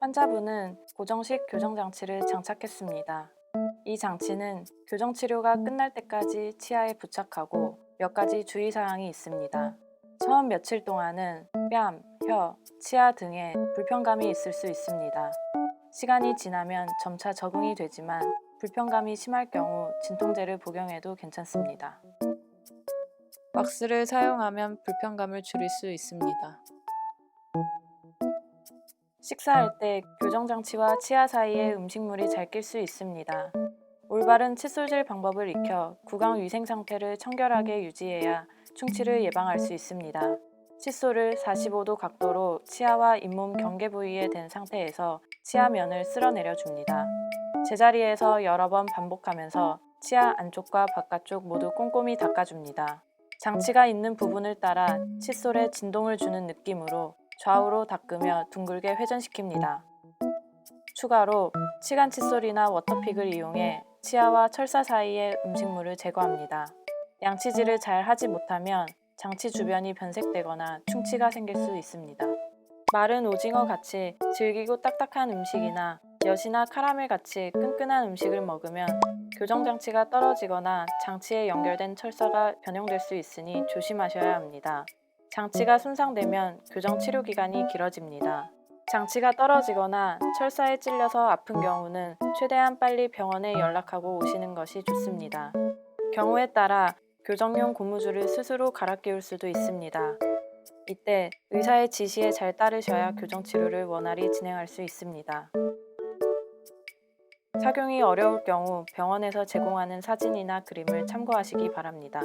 환자분은 고정식 교정장치를 장착했습니다. 이 장치는 교정치료가 끝날 때까지 치아에 부착하고 몇 가지 주의사항이 있습니다. 처음 며칠 동안은 뺨, 혀, 치아 등에 불편감이 있을 수 있습니다. 시간이 지나면 점차 적응이 되지만 불편감이 심할 경우 진통제를 복용해도 괜찮습니다. 왁스를 사용하면 불편감을 줄일 수 있습니다. 식사할 때 교정장치와 치아 사이에 음식물이 잘 낄 수 있습니다. 올바른 칫솔질 방법을 익혀 구강 위생 상태를 청결하게 유지해야 충치를 예방할 수 있습니다. 칫솔을 45도 각도로 치아와 잇몸 경계 부위에 댄 상태에서 치아면을 쓸어내려 줍니다. 제자리에서 여러 번 반복하면서 치아 안쪽과 바깥쪽 모두 꼼꼼히 닦아줍니다. 장치가 있는 부분을 따라 칫솔에 진동을 주는 느낌으로 좌우로 닦으며 둥글게 회전시킵니다. 추가로 치간 칫솔이나 워터픽을 이용해 치아와 철사 사이의 음식물을 제거합니다. 양치질을 잘 하지 못하면 장치 주변이 변색되거나 충치가 생길 수 있습니다. 마른 오징어 같이 질기고 딱딱한 음식이나 엿이나 카라멜 같이 끈끈한 음식을 먹으면 교정장치가 떨어지거나 장치에 연결된 철사가 변형될 수 있으니 조심하셔야 합니다. 장치가 손상되면 교정 치료 기간이 길어집니다. 장치가 떨어지거나 철사에 찔려서 아픈 경우는 최대한 빨리 병원에 연락하고 오시는 것이 좋습니다. 경우에 따라 교정용 고무줄을 스스로 갈아 끼울 수도 있습니다. 이때 의사의 지시에 잘 따르셔야 교정 치료를 원활히 진행할 수 있습니다. 착용이 어려울 경우 병원에서 제공하는 사진이나 그림을 참고하시기 바랍니다.